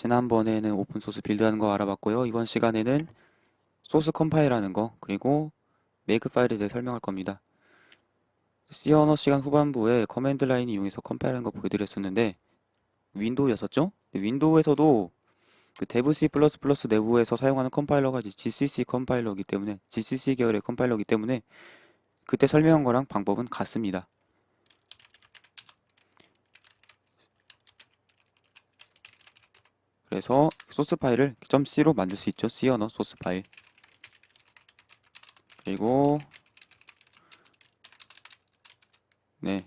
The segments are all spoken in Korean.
지난번에는 오픈소스 빌드하는 거 알아봤고요. 이번 시간에는 소스 컴파일하는 거 그리고 메이크 파일에 대해 설명할 겁니다. C 언어 시간 후반부에 커맨드 라인 이용해서 컴파일하는 거 보여드렸었는데 윈도우였었죠? 윈도우에서도 그 데브 C++ 내부에서 사용하는 컴파일러가 GCC 컴파일러이기 때문에 GCC 계열의 컴파일러이기 때문에 그때 설명한 거랑 방법은 같습니다. 그래서 소스 파일을 .c로 만들 수 있죠. C 언어 소스 파일. 그리고 네,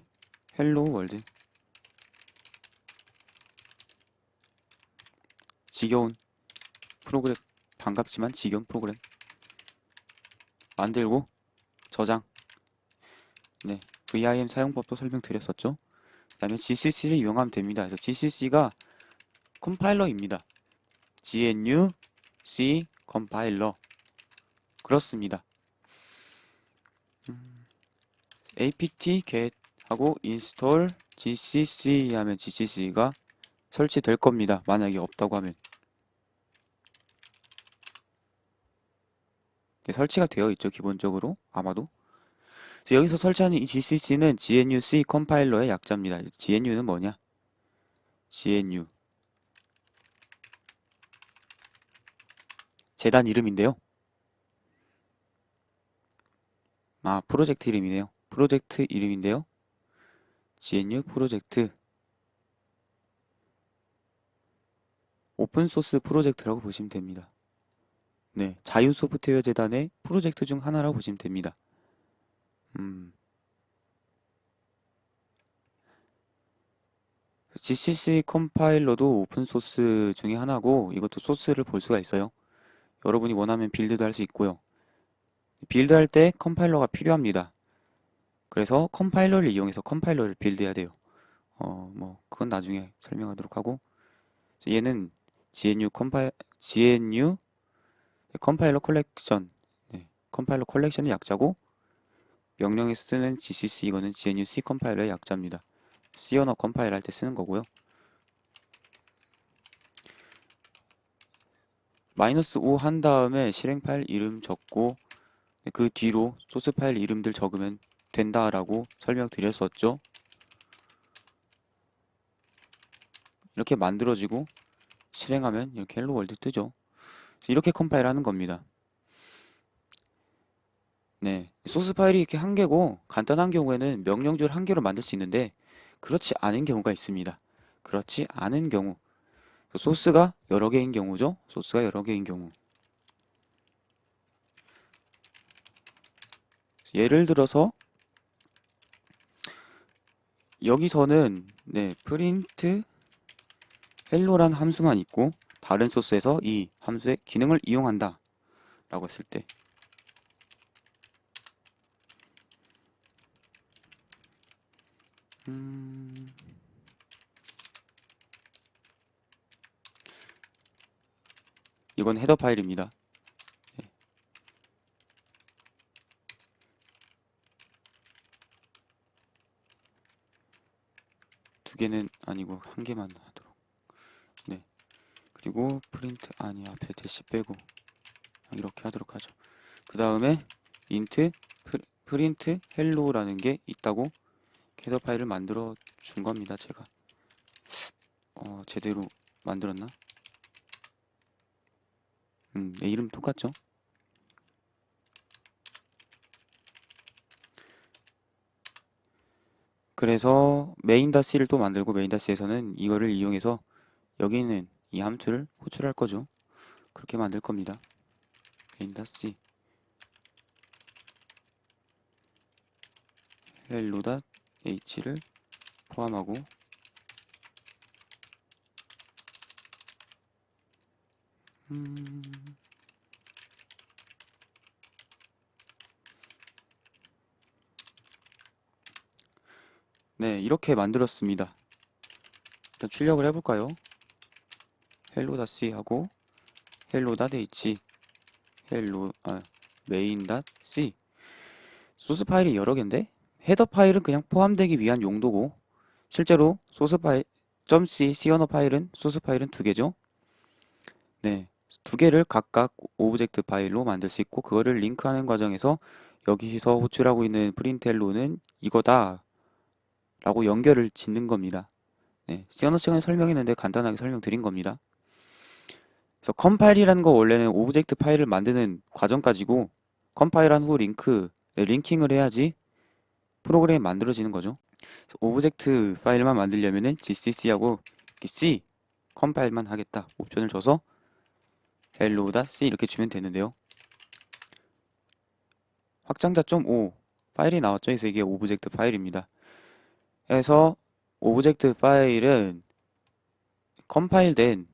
헬로 월드. 지겨운 프로그램 반갑지만 지겨운 프로그램 만들고 저장. 네, VIM 사용법도 설명드렸었죠. 그 다음에 GCC를 이용하면 됩니다. 그래서 GCC가 컴파일러입니다. GNU C 컴파일러 그렇습니다. 음, apt get 하고 install gcc 하면 gcc가 설치될 겁니다. 만약에 없다고 하면 네, 설치가 되어 있죠. 기본적으로 아마도 여기서 설치하는 이 gcc는 GNU C 컴파일러의 약자입니다. GNU는 뭐냐? GNU 재단 이름인데요. 아, 프로젝트 이름이네요. 프로젝트 이름인데요. GNU 프로젝트 오픈소스 프로젝트라고 보시면 됩니다. 네, 자유 소프트웨어 재단의 프로젝트 중 하나라고 보시면 됩니다. 음. GCC 컴파일러도 오픈소스 중에 하나고 이것도 소스를 볼 수가 있어요. 여러분이 원하면 빌드도 할 수 있고요. 빌드 할 때 컴파일러가 필요합니다. 그래서 컴파일러를 이용해서 컴파일러를 빌드해야 돼요. 어, 뭐 그건 나중에 설명하도록 하고 얘는 GNU 컴파일 GNU 컴파일러 컬렉션 네, 컴파일러 컬렉션의 약자고 명령에 쓰는 GCC 이거는 GNU C 컴파일러의 약자입니다. C 언어 컴파일 할 때 쓰는 거고요. 마이너스 5 한 다음에 실행 파일 이름 적고 그 뒤로 소스 파일 이름들 적으면 된다라고 설명드렸었죠. 이렇게 만들어지고 실행하면 이렇게 헬로 월드 뜨죠. 이렇게 컴파일 하는 겁니다. 네, 소스 파일이 이렇게 한 개고 간단한 경우에는 명령줄 한 개로 만들 수 있는데 그렇지 않은 경우가 있습니다. 그렇지 않은 경우 소스가 여러 개인 경우죠. 소스가 여러 개인 경우. 예를 들어서 여기서는 네, 프린트 헬로란 함수만 있고 다른 소스에서 이 함수의 기능을 이용한다 라고 했을 때. 음... 이건 헤더 파일입니다. 예. 두 개는 아니고 한 개만 하도록. 네. 그리고 프린트 아니 앞에 대시 빼고 이렇게 하도록 하죠. 그 다음에 인트 프린트 헬로라는 게 있다고 헤더 파일을 만들어 준 겁니다. 제가 어, 제대로 만들었나? 음, 네, 이름 똑같죠? 그래서 메인-C를 또 만들고 메인-C에서는 이거를 이용해서 여기는 이 함수를 호출할 거죠. 그렇게 만들 겁니다. 메인-C hello.h를 포함하고 음... 네, 이렇게 만들었습니다. 일단 출력을 해볼까요? hello.c 하고 hello.h hello 아, main.c 소스 파일이 여러 개인데 헤더 파일은 그냥 포함되기 위한 용도고 실제로 소스 파일 .c C 언어 파일은 소스 파일은 두 개죠. 네, 두 개를 각각 오브젝트 파일로 만들 수 있고 그거를 링크하는 과정에서 여기서 호출하고 있는 프린트헬로는 이거다 라고 연결을 짓는 겁니다. 네, 시어너 시간에 설명했는데 간단하게 설명드린 겁니다. 그래서 컴파일이라는 거 원래는 오브젝트 파일을 만드는 과정까지고 컴파일한 후 링크, 네, 링킹을 해야지 프로그램이 만들어지는 거죠. 오브젝트 파일만 만들려면은 gcc하고 c 컴파일만 하겠다 옵션을 줘서 hello.c 이렇게 주면 되는데요. 확장자.5 파일이 나왔죠. 그래서 이게 오브젝트 파일입니다. 그래서 오브젝트 파일은 컴파일된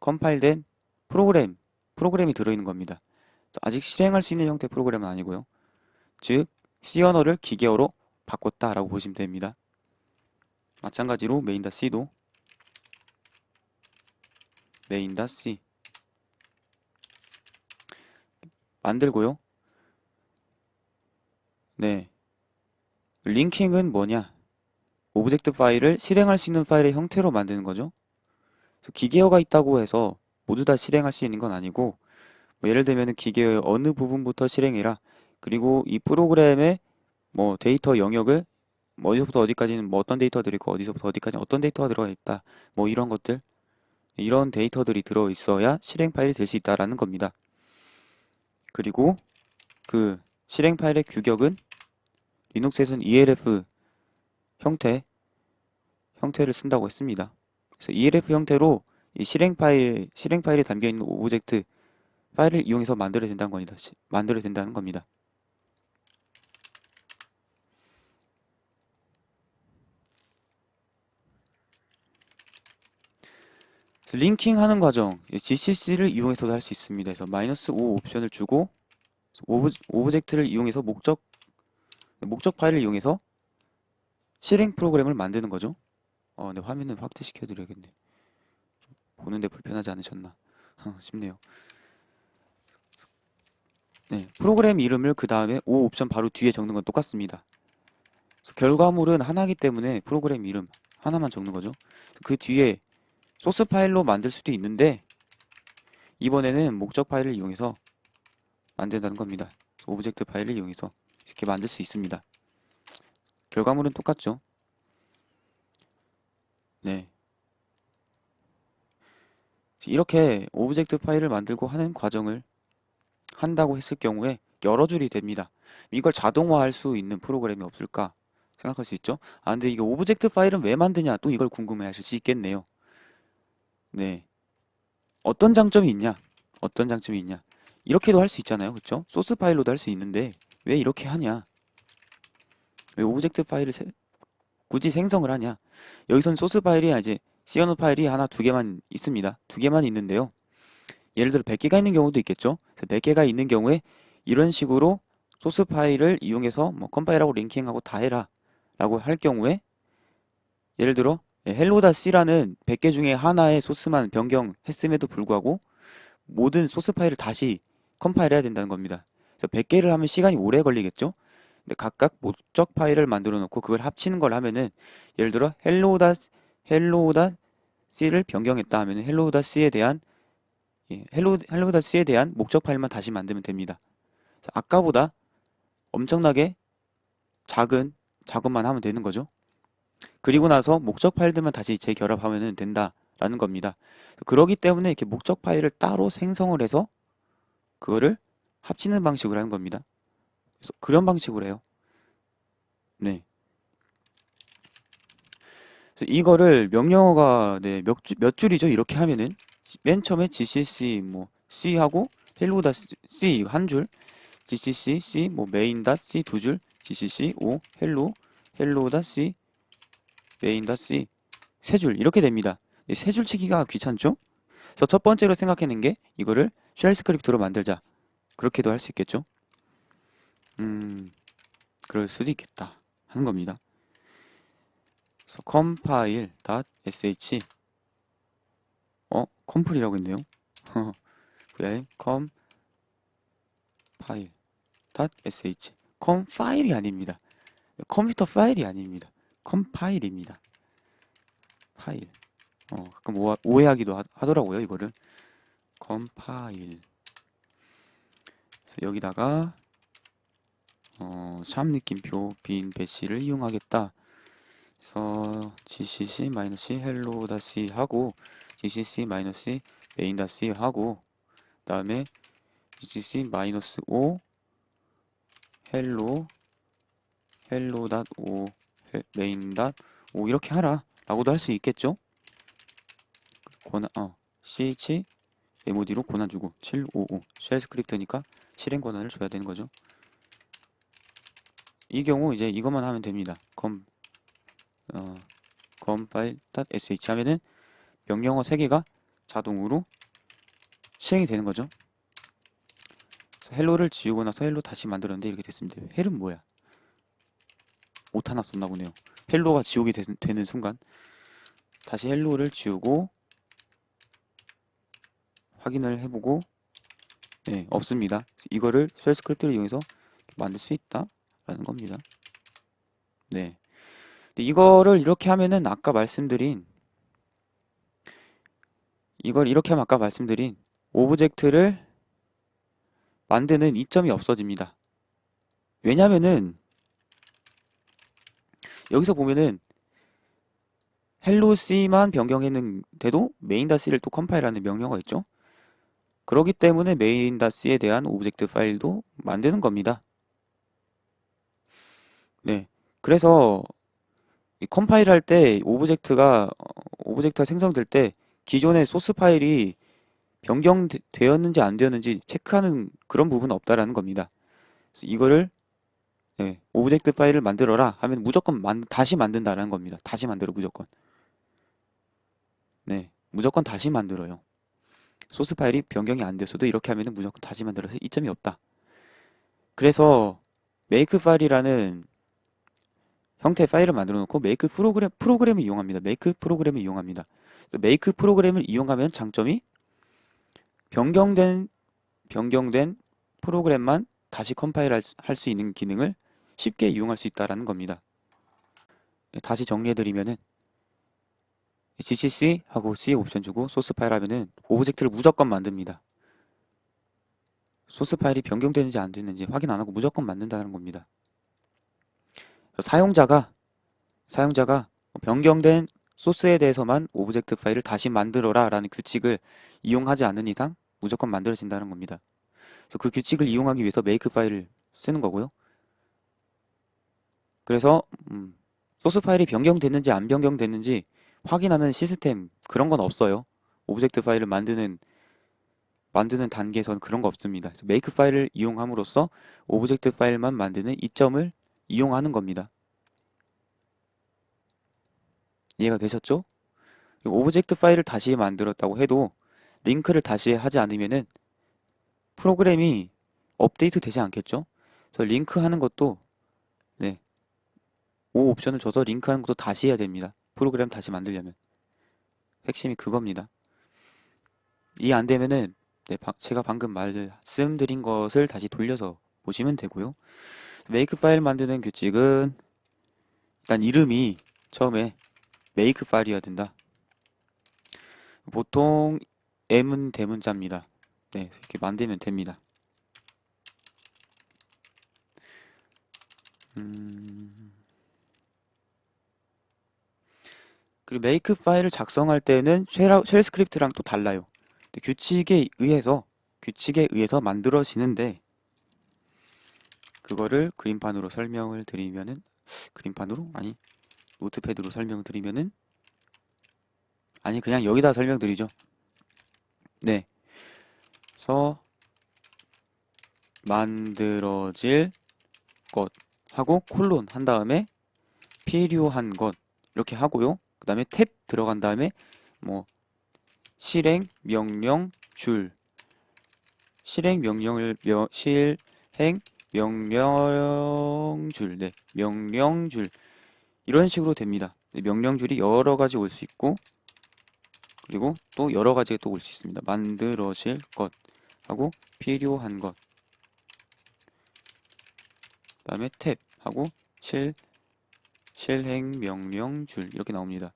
컴파일된 프로그램 프로그램이 들어있는 겁니다. 아직 실행할 수 있는 형태 프로그램은 아니고요. 즉 C 언어를 기계어로 바꿨다라고 보시면 됩니다. 마찬가지로 main.c도 main.c 만들고요. 네. 링킹은 뭐냐? 오브젝트 파일을 실행할 수 있는 파일의 형태로 만드는 거죠. 기계어가 있다고 해서 모두 다 실행할 수 있는 건 아니고 뭐 예를 들면 기계어의 어느 부분부터 실행해라. 그리고 이 프로그램의 뭐 데이터 영역을 뭐 어디서부터 어디까지는 뭐 어떤 데이터들이 있고 어디서부터 어디까지 어떤 데이터가 들어가 있다. 뭐 이런 것들 이런 데이터들이 들어 있어야 실행 파일이 될 수 있다라는 겁니다. 그리고 그 실행 파일의 규격은 리눅스에서는 ELF 형태 형태를 쓴다고 했습니다. 그래서 ELF 형태로 이 실행 파일 실행 파일에 담겨 있는 오브젝트 파일을 이용해서 만들어야 된다는 겁니다. 시- 만들어야 된다는 겁니다. 링킹하는 과정 GCC를 이용해서도 할 수 있습니다. 그래서 마이너스 5 옵션을 주고 오브, 오브젝트를 이용해서 목적 목적 파일을 이용해서 실행 프로그램을 만드는 거죠. 어, 네, 화면을 확대시켜 드려야겠네. 보는데 불편하지 않으셨나 싶네요. 네, 프로그램 이름을 그 다음에 O 옵션 바로 뒤에 적는 건 똑같습니다. 결과물은 하나이기 때문에 프로그램 이름 하나만 적는 거죠. 그 뒤에 소스 파일로 만들 수도 있는데 이번에는 목적 파일을 이용해서 만든다는 겁니다. 오브젝트 파일을 이용해서 이렇게 만들 수 있습니다. 결과물은 똑같죠. 네. 이렇게 오브젝트 파일을 만들고 하는 과정을 한다고 했을 경우에 여러 줄이 됩니다. 이걸 자동화할 수 있는 프로그램이 없을까 생각할 수 있죠. 아, 근데 이게 오브젝트 파일은 왜 만드냐 또 이걸 궁금해 하실 수 있겠네요. 네. 어떤 장점이 있냐? 어떤 장점이 있냐? 이렇게도 할 수 있잖아요. 그쵸? 소스 파일로도 할 수 있는데 왜 이렇게 하냐? 왜 오브젝트 파일을 세- 굳이 생성을 하냐? 여기선 소스 파일이 이제 시어노 파일이 하나 두 개만 있습니다. 두 개만 있는데요. 예를 들어 100개가 있는 경우도 있겠죠. 100개가 있는 경우에 이런 식으로 소스 파일을 이용해서 뭐 컴파일하고 링킹하고 다 해라 라고 할 경우에 예를 들어 hello.c라는 100개 중에 하나의 소스만 변경했음에도 불구하고 모든 소스 파일을 다시 컴파일해야 된다는 겁니다. 그래서 100개를 하면 시간이 오래 걸리겠죠? 근데 각각 목적 파일을 만들어 놓고 그걸 합치는 걸 하면은 예를 들어 hello. hello.c를 변경했다 하면은 hello.c에 대한 예, hello, hello.c에 대한 목적 파일만 다시 만들면 됩니다. 아까보다 엄청나게 작은 작업만 하면 되는 거죠. 그리고 나서 목적 파일들만 다시 재결합하면 된다라는 겁니다. 그러기 때문에 이렇게 목적 파일을 따로 생성을 해서 그거를 합치는 방식으로 하는 겁니다. 그런 방식으로 해요. 네. 그래서 이거를 명령어가 네, 몇, 줄- 몇 줄이죠? 이렇게 하면은 맨 처음에 gcc 뭐 c 하고 hello c 한 줄, gcc c 뭐 main c 두 줄, gcc o hello hello c main c 세 줄 이렇게 됩니다. 이세줄 치기가 귀찮죠? 그래서 첫 번째로 생각해낸 게 이거를 쉘 스크립트로 만들자. 그렇게도 할 수 있겠죠? 음, 그럴 수도 있겠다 하는 겁니다. 그래서 compile.sh 어? 컴플이라고 했네요. 그래, compile.sh 컴 파일이 아닙니다. 컴퓨터 파일이 아닙니다. 컴파일입니다. 파일. 어, 가끔 오하, 오해하기도 하, 더라고요 이거를. 컴파일 여기다가 어, 샵 느낌표 빈 배시를 이용하겠다. 그래서 gcc hello-c 하고 gcc main-c 하고 그다음에 gcc -o hello hello.o main.o 이렇게 하라 라고도 할 수 있겠죠? 권한 어 ch MOD로 권한 주고 755 쉘 스크립트니까 실행 권한을 줘야 되는 거죠 이 경우 이제 이것만 하면 됩니다. 검 어, compile.sh 하면은 명령어 3개가 자동으로 실행이 되는 거죠. 헬로를 지우고 나서 헬로 다시 만들었는데 이렇게 됐습니다. 헬은 뭐야? 오타 났었나 보네요. 헬로가 지우게 되, 되는 순간. 다시 헬로를 지우고 확인을 해보고 네 없습니다. 이거를 쉘 스크립트를 이용해서 만들 수 있다 라는 겁니다 네 이거를 이렇게 하면은 아까 말씀드린 이걸 이렇게 하면 아까 말씀드린 오브젝트를 만드는 이점이 없어집니다 왜냐면은 여기서 보면은 헬로 C만 변경했는데도 메인.c를 또 컴파일하는 명령어가 있죠. 그렇기 때문에 메인.c에 대한 오브젝트 파일도 만드는 겁니다. 네. 그래서 이 컴파일 할 때 오브젝트가 어, 오브젝트가 생성될 때 기존의 소스 파일이 변경되었는지 안 되었는지 체크하는 그런 부분은 없다라는 겁니다. 그래서 이거를 네, 오브젝트 파일을 만들어라 하면 무조건 만, 다시 만든다라는 겁니다. 다시 만들어 무조건. 네, 무조건 다시 만들어요. 소스 파일이 변경이 안 됐어도 이렇게 하면은 무조건 다시 만들어서 이점이 없다. 그래서 make 파일이라는 형태의 파일을 만들어 놓고 make 프로그램 프로그램을 이용합니다. make 프로그램을 이용합니다. make 프로그램을 이용하면 장점이 변경된 변경된 프로그램만 다시 컴파일 할 수 있는 기능을 쉽게 이용할 수 있다라는 겁니다. 다시 정리해 드리면은 gcc 하고 c 옵션 주고 소스 파일 하면은 오브젝트를 무조건 만듭니다. 소스 파일이 변경되는지 안 되는지 확인 안 하고 무조건 만든다는 겁니다. 사용자가 사용자가 변경된 소스에 대해서만 오브젝트 파일을 다시 만들어라 라는 규칙을 이용하지 않는 이상 무조건 만들어진다는 겁니다. 그래서 그 규칙을 이용하기 위해서 make 파일을 쓰는 거고요. 그래서 음, 소스 파일이 변경됐는지 안 변경됐는지 확인하는 시스템 그런 건 없어요. 오브젝트 파일을 만드는 만드는 단계에서는 그런 거 없습니다. 그래서 make 파일을 이용함으로써 오브젝트 파일만 만드는 이점을 이용하는 겁니다. 이해가 되셨죠? 오브젝트 파일을 다시 만들었다고 해도 링크를 다시 하지 않으면은 프로그램이 업데이트 되지 않겠죠? 그래서 링크 하는 것도 네. O 옵션을 줘서 링크 하는 것도 다시 해야 됩니다. 프로그램 다시 만들려면. 핵심이 그겁니다. 이해 안 되면은 네, 제가 방금 말씀드린 것을 다시 돌려서 보시면 되고요. 메이크 파일 만드는 규칙은 일단 이름이 처음에 메이크 파일이어야 된다. 보통 M은 대문자입니다. 네, 이렇게 만들면 됩니다. 음... 그리고 메이크 파일을 작성할 때는 쉘, 쉘 스크립트랑 또 달라요. 규칙에 의해서 규칙에 의해서 만들어지는데 그거를 그림판으로 설명을 드리면은 그림판으로 아니 노트패드로 설명드리면은 아니 그냥 여기다 설명드리죠. 네. 그래서 만들어질 것 하고 콜론 한 다음에 필요한 것 이렇게 하고요. 그 다음에 탭 들어간 다음에 뭐 실행 명령 줄 실행 명령을 명, 실행 명령줄 네 명령줄 이런 식으로 됩니다. 명령줄이 여러 가지 올 수 있고 그리고 또 여러 가지가 또 올 수 있습니다. 만들어질 것 하고 필요한 것 다음에 탭 하고 실 실행 명령 줄 이렇게 나옵니다.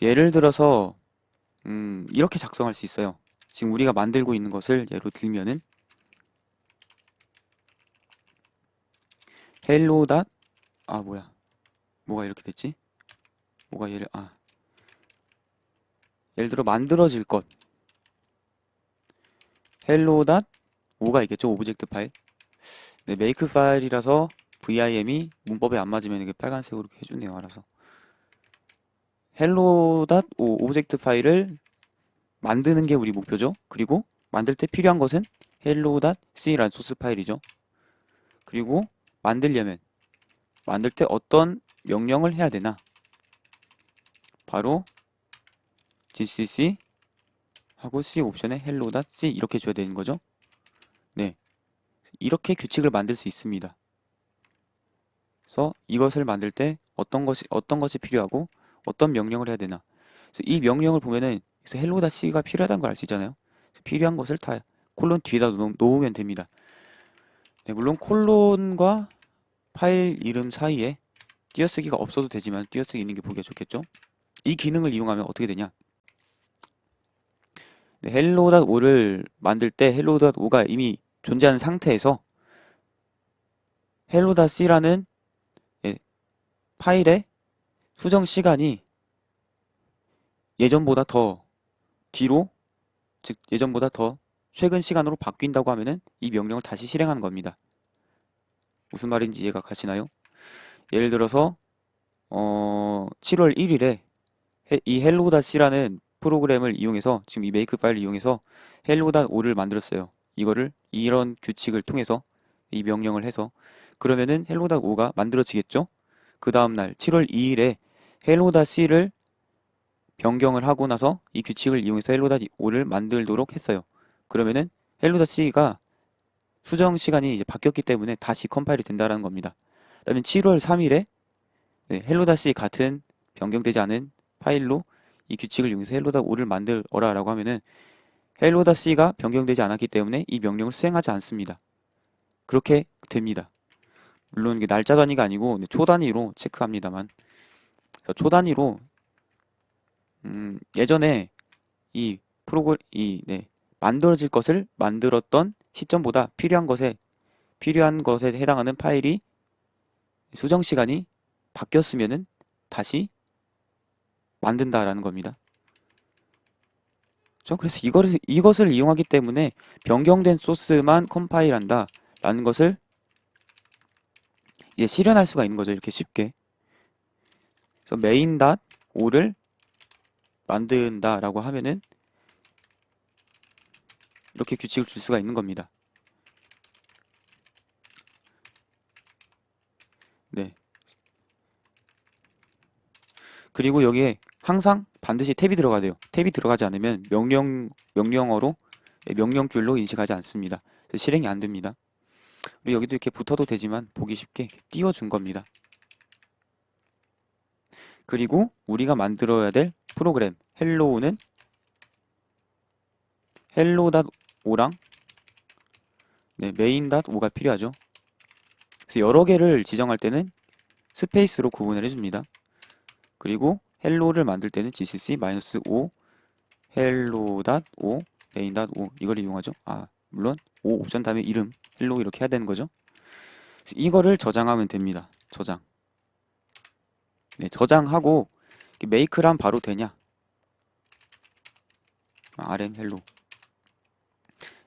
예를 들어서 음, 이렇게 작성할 수 있어요. 지금 우리가 만들고 있는 것을 예로 들면은 헬로 닷, 아 뭐야. 뭐가 이렇게 됐지? 뭐가 예를 아. 예를 들어 만들어질 것. 헬로 닷 5가 있겠죠? 오브젝트 파일? 네, 메이크 파일이라서 VIM이 문법에 안 맞으면 이게 빨간색으로 해주네요 알아서. 헬로 닷 오브젝트 파일을 만드는 게 우리 목표죠? 그리고 만들 때 필요한 것은 헬로 닷 C라는 소스 파일이죠. 그리고 만들려면 만들 때 어떤 명령을 해야 되나 바로 gcc 하고 c 옵션에 hello.c 이렇게 줘야 되는 거죠. 네. 이렇게 규칙을 만들 수 있습니다. 그래서 이것을 만들 때 어떤 것이 어떤 것이 필요하고 어떤 명령을 해야 되나. 그래서 이 명령을 보면은 그래서 hello.c가 필요하다는 걸 알 수 있잖아요. 필요한 것을 다 콜론 뒤에다 놓, 놓으면 됩니다. 네, 물론 콜론과 파일 이름 사이에 띄어쓰기가 없어도 되지만 띄어쓰기 있는 게 보기가 좋겠죠? 이 기능을 이용하면 어떻게 되냐? 네, hello.5를 만들 때 hello.5가 이미 존재하는 상태에서 hello.c라는 예, 파일의 수정 시간이 예전보다 더 뒤로 즉 예전보다 더 최근 시간으로 바뀐다고 하면은 이 명령을 다시 실행하는 겁니다. 무슨 말인지 이해가 가시나요? 예를 들어서 어, 7월 1일에 이 hello.c라는 프로그램을 이용해서 지금 이 메이크 파일을 이용해서 hello.5를 만들었어요. 이거를 이런 규칙을 통해서 이 명령을 해서 그러면은 hello.5가 만들어지겠죠? 그 다음날 7월 2일에 hello.c를 변경을 하고 나서 이 규칙을 이용해서 hello.5를 만들도록 했어요. 그러면은 hello.c가 수정 시간이 이제 바뀌었기 때문에 다시 컴파일이 된다라는 겁니다. 그다음에 7월 3일에 네, hello.c 같은 변경되지 않은 파일로 이 규칙을 이용해서 hello.5를 만들어라 라고 하면은 hello.c가 변경되지 않았기 때문에 이 명령을 수행하지 않습니다. 그렇게 됩니다. 물론 이게 날짜 단위가 아니고 초 단위로 체크합니다만 초 단위로 음, 예전에 이 프로그램 이 네, 만들어질 것을 만들었던 시점보다 필요한 것에 필요한 것에 해당하는 파일이 수정 시간이 바뀌었으면은 다시 만든다라는 겁니다. 그렇죠? 그래서 이것을, 이것을 이용하기 때문에 변경된 소스만 컴파일한다 라는 것을 이제 실현할 수가 있는 거죠. 이렇게 쉽게. 그래서 main.5를 만든다 라고 하면은 이렇게 규칙을 줄 수가 있는 겁니다. 네. 그리고 여기에 항상 반드시 탭이 들어가야 돼요. 탭이 들어가지 않으면 명령, 명령어로, 네, 명령줄로 인식하지 않습니다. 실행이 안 됩니다. 그리고 여기도 이렇게 붙어도 되지만 보기 쉽게 띄워준 겁니다. 그리고 우리가 만들어야 될 프로그램 헬로우는 hello.5랑 네, main.5가 필요하죠. 그래서 여러 개를 지정할 때는 스페이스로 구분을 해줍니다. 그리고 헬로를 만들 때는 gcc-o hello.5 main.5 이걸 이용하죠. 아 물론 5 옵션 다음에 이름 헬로 이렇게 해야 되는 거죠. 이거를 저장하면 됩니다. 저장. 네, 저장하고 메이크란 바로 되냐? 아, rm 헬로.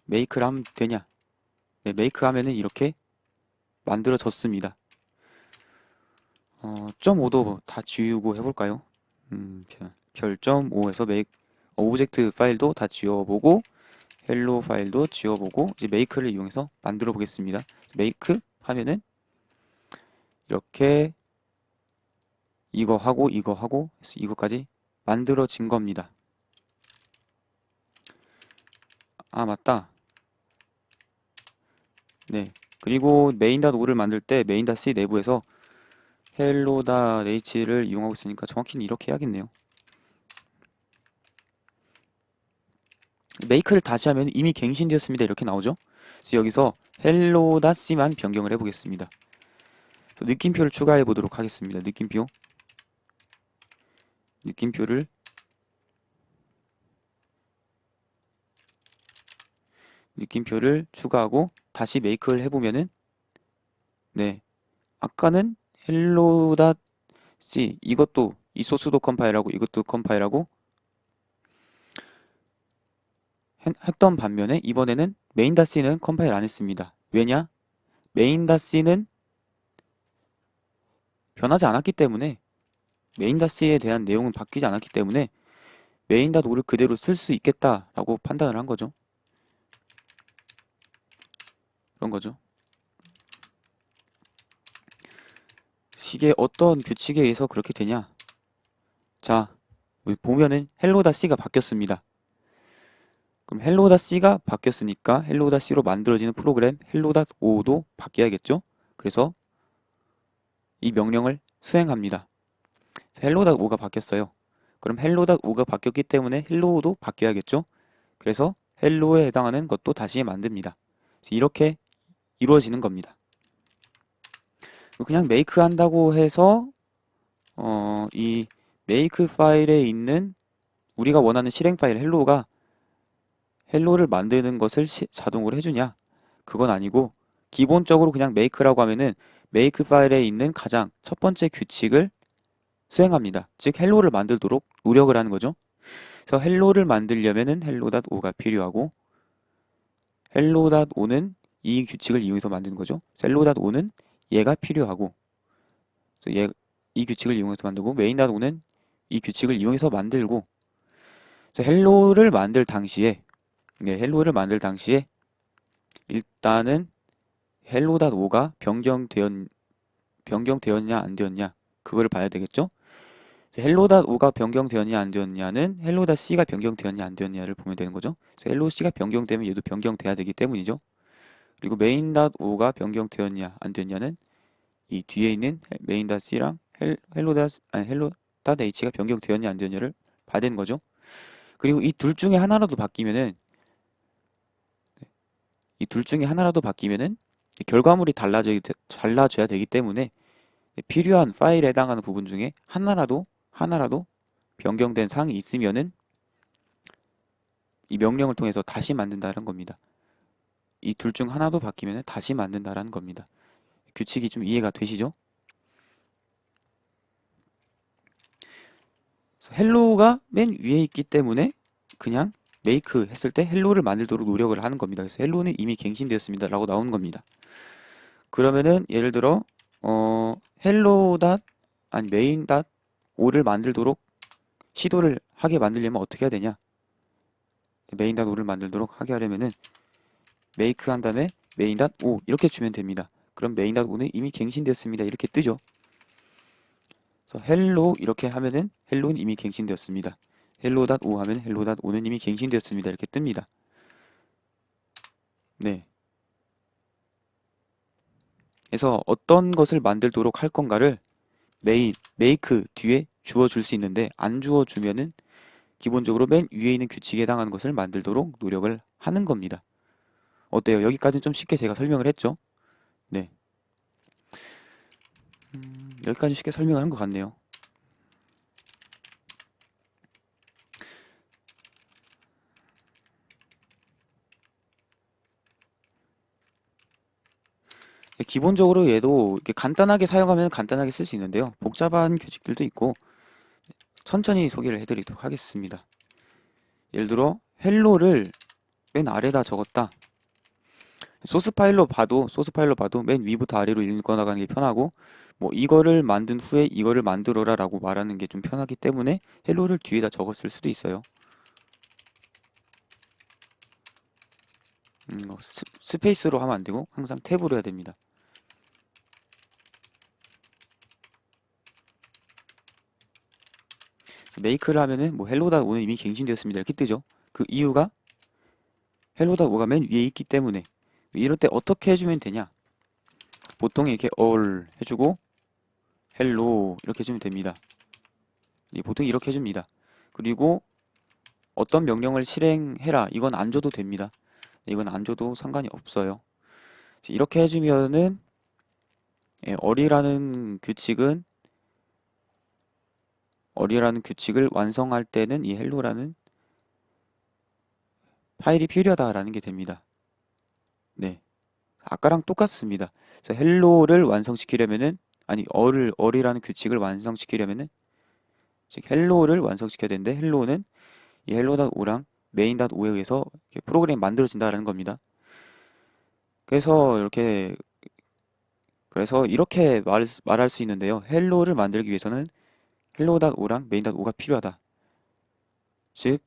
메이크를 면 되냐? 네, 메이크 하면은 이렇게 만들어졌습니다. 어, 점 5도 다 지우고 해볼까요? 음, 별 점 5에서 메이크, 어, 오브젝트 파일도 다 지워보고 헬로 파일도 지워보고 이제 메이크를 이용해서 만들어 보겠습니다. 메이크 하면은 이렇게 이거 하고 이거 하고 이거까지 만들어진 겁니다. 아 맞다. 네. 그리고 main.5를 만들 때 main.c 내부에서 hello.h를 이용하고 있으니까 정확히는 이렇게 해야겠네요. make를 다시 하면 이미 갱신되었습니다. 이렇게 나오죠. 그래서 여기서 hello.c만 변경을 해보겠습니다. 느낌표를 추가해 보도록 하겠습니다. 느낌표. 느낌표를 느낌표를 추가하고 다시 메이크를 해보면은 네 아까는 hello.c 이것도 이 소스도 컴파일하고 이것도 컴파일하고 했- 했던 반면에 이번에는 main.c는 컴파일 안 했습니다. 왜냐? main.c는 변하지 않았기 때문에 main.c에 대한 내용은 바뀌지 않았기 때문에 main.o를 그대로 쓸 수 있겠다라고 판단을 한 거죠. 그런 거죠. 이게 어떤 규칙에 의해서 그렇게 되냐? 자, 보면은 hello.c가 바뀌었습니다. 그럼 hello.c가 바뀌었으니까 hello.c로 만들어지는 프로그램 hello.o도 바뀌어야겠죠? 그래서 이 명령을 수행합니다. hello.o가 바뀌었어요. 그럼 hello.o가 바뀌었기 때문에 hello도 바뀌어야겠죠? 그래서 hello에 해당하는 것도 다시 만듭니다. 이렇게 이루어지는 겁니다. 그냥 make 한다고 해서 어, 이 make 파일에 있는 우리가 원하는 실행 파일 hello가 hello를 만드는 것을 시- 자동으로 해주냐? 그건 아니고 기본적으로 그냥 make라고 하면은 make 파일에 있는 가장 첫 번째 규칙을 수행합니다. 즉 hello를 만들도록 노력을 하는 거죠. 그래서 hello를 만들려면은 hello.o가 필요하고 hello.o는 이 규칙을 이용해서 만드는 거죠. hello.o는 얘가 필요하고 얘, 이 규칙을 이용해서 만들고 main.o는 이 규칙을 이용해서 만들고 hello를 만들 당시에 네, hello를 만들 당시에 일단은 hello.o가 변경되었 변경되었냐 안 되었냐 그거를 봐야 되겠죠. 그래서 hello.o가 변경되었냐 안 되었냐는 hello.c가 변경되었냐 안 되었냐를 보면 되는 거죠. hello.c가 변경되면 얘도 변경돼야 되기 때문이죠. 그리고 main.o가 변경되었냐 안 되었냐는 이 뒤에 있는 main.c랑 hello. 아니 hello.h가 변경되었냐 안 되었냐를 봐야 되는 거죠. 그리고 이 둘 중에 하나라도 바뀌면은 이 둘 중에 하나라도 바뀌면은 결과물이 달라져 달라져야 되기 때문에 필요한 파일에 해당하는 부분 중에 하나라도 하나라도 변경된 사항이 있으면은 이 명령을 통해서 다시 만든다는 겁니다. 이 둘 중 하나도 바뀌면 다시 만든다라는 겁니다. 규칙이 좀 이해가 되시죠? 헬로가 맨 위에 있기 때문에 그냥 make 했을 때 헬로를 만들도록 노력을 하는 겁니다. 그래서 헬로는 이미 갱신되었습니다. 라고 나오는 겁니다. 그러면은 예를 들어 어 헬로 닷 아니 메인 닷 5를 만들도록 시도를 하게 만들려면 어떻게 해야 되냐? 메인 닷 5를 만들도록 하게 하려면은 make 한 다음에 5 이렇게 주면 됩니다. 그럼 5는 이미 갱신되었습니다. 이렇게 뜨죠. 그래서 헬로 이렇게 하면은 헬로는 이미 갱신되었습니다. 5 하면 5는 이미 갱신되었습니다. 이렇게 뜹니다. 네. 그래서 어떤 것을 만들도록 할 건가를 메인, 메이크 뒤에 주어줄 수 있는데 안 주어주면은 기본적으로 맨 위에 있는 규칙에 해당하는 것을 만들도록 노력을 하는 겁니다. 어때요? 여기까지는 좀 쉽게 제가 설명을 했죠? 네. 음, 여기까지 쉽게 설명하는 것 같네요. 예, 기본적으로 얘도 이렇게 간단하게 사용하면 간단하게 쓸 수 있는데요. 복잡한 규칙들도 있고 천천히 소개를 해드리도록 하겠습니다. 예를 들어 헬로를 맨 아래다 적었다. 소스 파일로 봐도 소스 파일로 봐도 맨 위부터 아래로 읽어 나가는 게 편하고 뭐 이거를 만든 후에 이거를 만들어라 라고 말하는 게 좀 편하기 때문에 헬로를 뒤에다 적었을 수도 있어요. 음, 뭐 스, 스페이스로 하면 안 되고 항상 탭으로 해야 됩니다. 메이크를 하면은 뭐 헬로다 오늘 이미 갱신되었습니다 이렇게 뜨죠. 그 이유가 헬로다 5가 맨 위에 있기 때문에 이럴 때 어떻게 해주면 되냐? 보통 이렇게 all 해주고 hello 이렇게 해주면 됩니다. 보통 이렇게 해줍니다. 그리고 어떤 명령을 실행해라 이건 안 줘도 됩니다. 이건 안 줘도 상관이 없어요. 이렇게 해주면은 예, 어리라는 규칙은 어리라는 규칙을 완성할 때는 이 헬로라는 파일이 필요하다라는 게 됩니다. 네. 아까랑 똑같습니다. 그래서 헬로를 완성시키려면은 아니 어를 어리라는 규칙을 완성시키려면은 즉 헬로를 완성시켜야 되는데 헬로는 이 헬로.5랑 메인.5에 의해서 이렇게 프로그램이 만들어진다라는 겁니다. 그래서 이렇게 그래서 이렇게 말, 말할 수 있는데요. 헬로를 만들기 위해서는 헬로.5랑 메인.5가 필요하다. 즉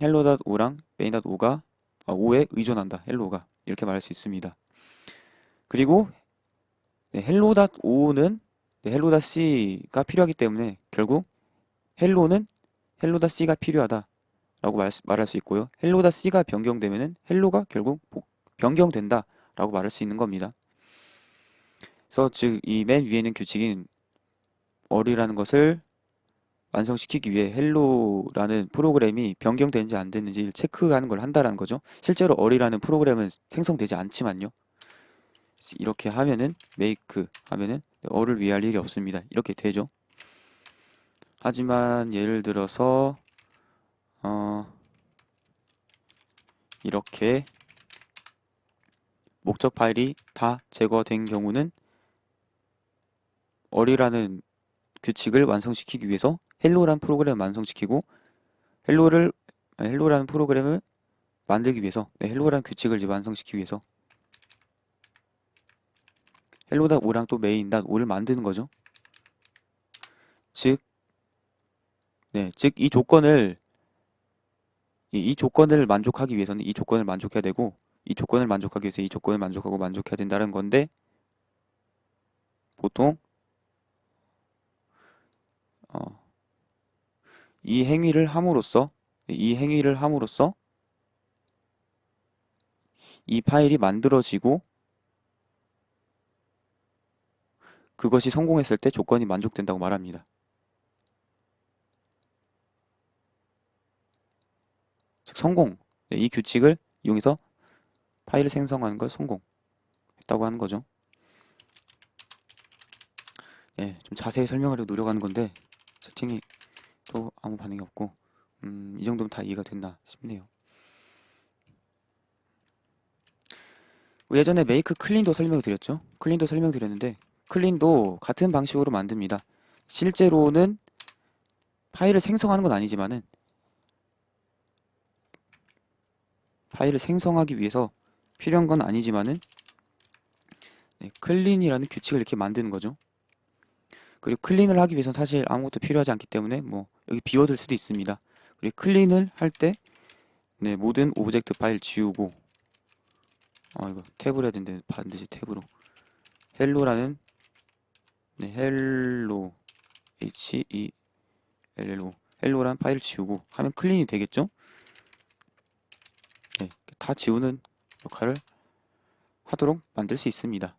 헬로.5랑 메인.5가 5에 의존한다. 헬로가 이렇게 말할 수 있습니다. 그리고 네, 헬로.5는 네, 헬로.c가 필요하기 때문에 결국 헬로는 헬로.c가 필요하다 라고 말, 말할 수 있고요. 헬로.c가 변경되면은 헬로가 결국 복- 변경된다 라고 말할 수 있는 겁니다. 그래서 즉 이 맨 위에 있는 규칙인 어리라는 것을 완성시키기 위해 헬로라는 프로그램이 변경되는지 안 되는지 체크하는 걸 한다라는 거죠. 실제로 어리라는 프로그램은 생성되지 않지만요. 이렇게 하면은 make 하면은 어를 위할 일이 없습니다. 이렇게 되죠. 하지만 예를 들어서 어 이렇게 목적 파일이 다 제거된 경우는 어리라는 규칙을 완성시키기 위해서 헬로라는 프로그램을 완성시키고 헬로를 아, 헬로라는 프로그램을 만들기 위해서 네, 헬로라는 규칙을 이제 완성시키기 위해서 헬로닷 5랑 또 메인.닷 5를 만드는 거죠. 즉, 네, 즉 이 조건을 이, 이 조건을 만족하기 위해서는 이 조건을 만족해야 되고 이 조건을 만족하기 위해서 이 조건을 만족하고 만족해야 된다는 건데 보통 이 행위를 함으로써 이 행위를 함으로써 이 파일이 만들어지고 그것이 성공했을 때 조건이 만족된다고 말합니다. 즉 성공. 네, 이 규칙을 이용해서 파일을 생성하는 걸 성공했다고 하는 거죠. 네, 좀 자세히 설명하려고 노력하는 건데 채팅이 또 아무 반응이 없고 음, 이 정도면 다 이해가 됐나 싶네요. 예전에 메이크 클린도 설명드렸죠. 클린도 설명드렸는데 클린도 같은 방식으로 만듭니다. 실제로는 파일을 생성하는 건 아니지만은 파일을 생성하기 위해서 필요한 건 아니지만은 네, 클린이라는 규칙을 이렇게 만드는 거죠. 그리고 클린을 하기 위해서는 사실 아무것도 필요하지 않기 때문에 뭐 여기 비워둘 수도 있습니다. 그리고 클린을 할 때 네, 모든 오브젝트 파일 지우고 아 이거 탭을 해야 되는데 반드시 탭으로 헬로라는 네, 헬로 H E L L O 헬로라는 파일 지우고 하면 클린이 되겠죠? 네, 다 지우는 역할을 하도록 만들 수 있습니다.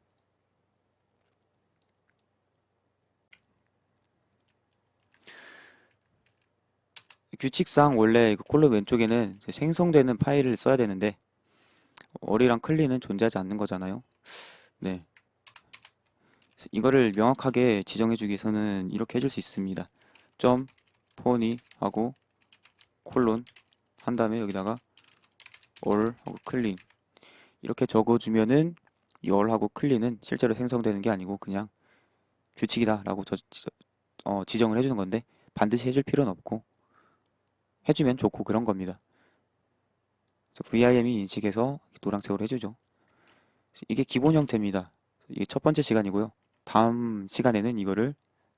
규칙상 원래 그 콜로 왼쪽에는 생성되는 파일을 써야 되는데 어리랑 클린은 존재하지 않는 거잖아요. 네. 이거를 명확하게 지정해주기 위해서는 이렇게 해줄 수 있습니다. 점 포니 하고 콜론 한 다음에 여기다가 all 하고 클린 이렇게 적어주면은 이 all 하고 클린은 실제로 생성되는 게 아니고 그냥 규칙이다 라고 저, 저- 어, 지정을 해주는 건데 반드시 해줄 필요는 없고 해주면 좋고 그런 겁니다. 그래서 VIM이 인식해서 노란색으로 해주죠. 이게 기본 형태입니다. 이게 첫 번째 시간이고요. 다음 시간에는 이거를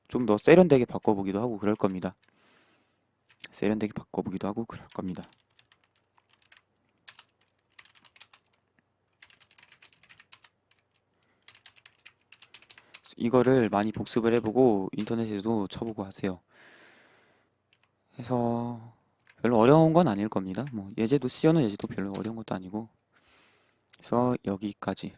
좀 더 세련되게 바꿔보기도 하고 그럴 겁니다. 세련되게 바꿔보기도 하고 그럴 겁니다. 이거를 많이 복습을 해보고 인터넷에도 쳐보고 하세요. 해서 별로 어려운 건 아닐 겁니다. 뭐 예제도 C어는 예제도 별로 어려운 것도 아니고 그래서 여기까지